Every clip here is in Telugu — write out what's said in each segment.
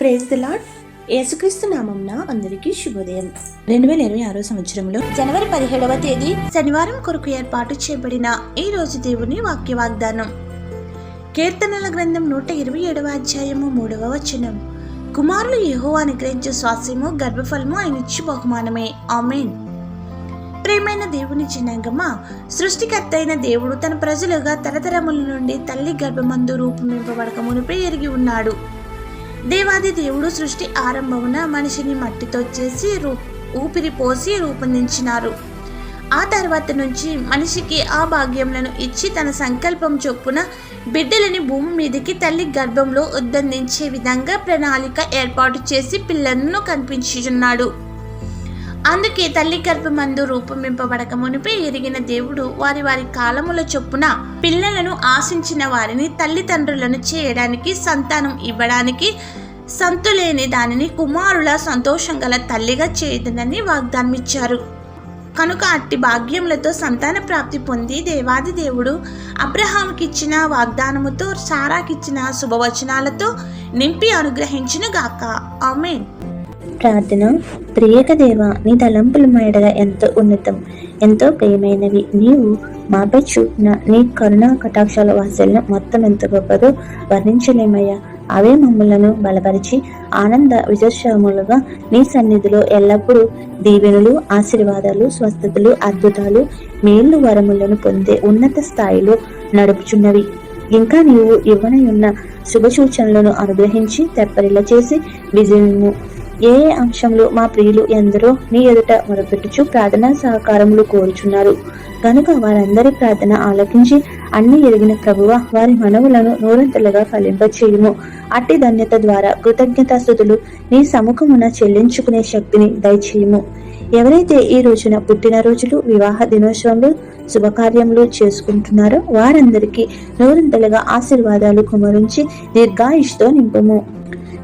ప్రేజ్ ది లాడ్ యేసుక్రీస్తు నామంన అందరికీ శుభోదయం. రెండు వేల ఇరవై ఆరో సంవత్సరంలో జనవరి పదిహేడవ తేదీ శనివారం కొరకు ఏర్పాటు చేయబడిన ఈ రోజు దేవుని వాక్య వాగ్దానం కీర్తనల గ్రంథం నూట ఇరవై ఏడవ అధ్యాయము మూడవ వచనం. కుమారులు యహో అనుగ్రహించే స్వాస్యము గర్భఫలము ఆయన ఇచ్చి బహుమానమే. ఆమెన్. ప్రేమైన దేవుని జనాంగమా సృష్టికర్త అయిన దేవుడు తన ప్రజలుగా తరతరముల నుండి తల్లి గర్భమందు రూపొందింపబడక మునిపే ఎరిగి ఉన్నాడు. దేవాది దేవుడు సృష్టి ఆరంభమున మనిషిని మట్టితో చేసి రూ ఊపిరి పోసి రూపొందించినారు. ఆ తర్వాత నుంచి మనిషికి ఆ భాగ్యములను ఇచ్చి తన సంకల్పం చొప్పున బిడ్డలని భూమి మీదకి తల్లి గర్భంలో ఉద్బంధించే విధంగా ప్రణాళిక ఏర్పాటు చేసి పిల్లలను కనిపించుచున్నాడు. అందుకే తల్లి గర్భమందు రూపొందింపబడక మునిపే ఎరిగిన దేవుడు వారి వారి కాలముల చొప్పున పిల్లలను ఆశించిన వారిని తల్లిదండ్రులను చేయడానికి సంతానం ఇవ్వడానికి సంతులేని దానిని కుమారుల సంతోషం గల తల్లిగా చేయదనని వాగ్దానం ఇచ్చారు కనుక అట్టి భాగ్యములతో సంతాన ప్రాప్తి పొంది దేవాది దేవుడు అబ్రహాంకిచ్చిన వాగ్దానముతో సారాకిచ్చిన శుభవచనాలతో నింపి అనుగ్రహించినగాక. ఆమెన్. ప్రార్థన ప్రియక దేవ నీ తలంపులు మేడల ఎంతో ఉన్నతం ఎంతో ప్రియమైనవి. నీవు మాపై చూపిన నీ కరుణా కటాక్షాల వాసలను మొత్తం ఎంత గొప్పదో వర్ణించలేమయ్యా. అవే మమ్మలను బలపరిచి ఆనంద విజయశ్రములుగా నీ సన్నిధిలో ఎల్లప్పుడూ దీవెనులు ఆశీర్వాదాలు స్వస్థతలు అద్భుతాలు మేళ్ళు వరములను పొందే ఉన్నత స్థాయిలో నడుపుచున్నవి. ఇంకా నీవు ఇవ్వనయున్న శుభ సూచనలను అనుగ్రహించి తెప్పరిల్ల చేసి విజయము ఏ ఏ అంశంలో మా ప్రియులు ఎందరో నీ ఎదుట మొరపెట్టుచు ప్రార్థనా సహకారములు కోరుచున్నారు. కనుక వారందరి ప్రార్థన ఆలకించి అన్ని ఎరిగిన ప్రభువ వారి మనవులను నూరంతలుగా ఫలింపచేయుము. అట్టి ధన్యత ద్వారా కృతజ్ఞతాస్థుతులు నీ సముఖమున చెల్లించుకునే శక్తిని దయచేయము. ఎవరైతే ఈ రోజున పుట్టినరోజులు వివాహ దినోత్సవంలో శుభకార్యములు చేసుకుంటున్నారో వారందరికీ నూరంతలుగా ఆశీర్వాదాలు కుమరించి దీర్ఘాయుష్తో నింపుము.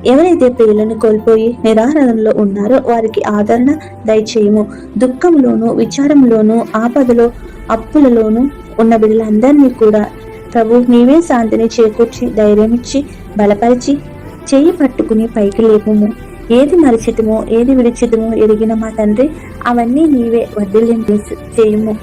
ఎవరైతే ప్రియులను కోల్పోయి నిరాహారంలో ఉన్నారో వారికి ఆదరణ దయచేయము. దుఃఖంలోను విచారంలోను ఆపదలో అప్పులలోను ఉన్న బిడ్డలందరినీ కూడా ప్రభు నీవే శాంతిని చేకూర్చి ధైర్యమిచ్చి బలపరిచి చేయి పట్టుకుని పైకి లేపుము. ఏది మరిచితమో ఏది విడిచితమో ఎరిగిన మా తండ్రి అవన్నీ నీవే వర్ధిల్లింపు చేయము.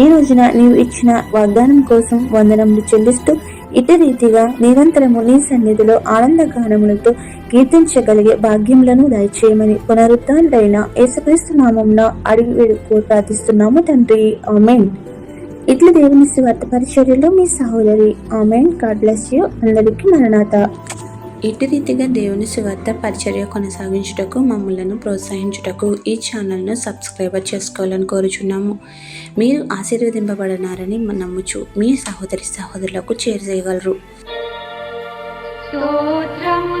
ఈ రోజున నీవు ఇచ్చిన వాగ్దానం కోసం వందనములు చెల్లిస్తూ ఇటు రీతిగా నిరంతరము నీ సన్నిధిలో ఆనందగానములతో కీర్తించగలిగే భాగ్యములను దయచేయమని పునరుద్ధారుడైన యేసుక్రీస్తు నామంన అడిగి వేడుకో ప్రార్థిస్తున్నాము తండ్రి. ఆమెన్. ఇట్లు దేవుని స్వార్థ పరిచర్యలో మీ సహోదరి. ఆమెన్. God bless you. అందరికీ మరణాత. ఇటు రీతిగా దేవుని సువార్త పరిచర్య కొనసాగించుటకు మమ్మలను ప్రోత్సహించుటకు ఈ ఛానల్ను సబ్స్క్రైబర్ చేసుకోవాలని కోరుచున్నాము. మీరు ఆశీర్వదింపబడినారని నమ్ముచు మీ సహోదరి సహోదరులకు చేరుచేయగలరు స్తోత్రము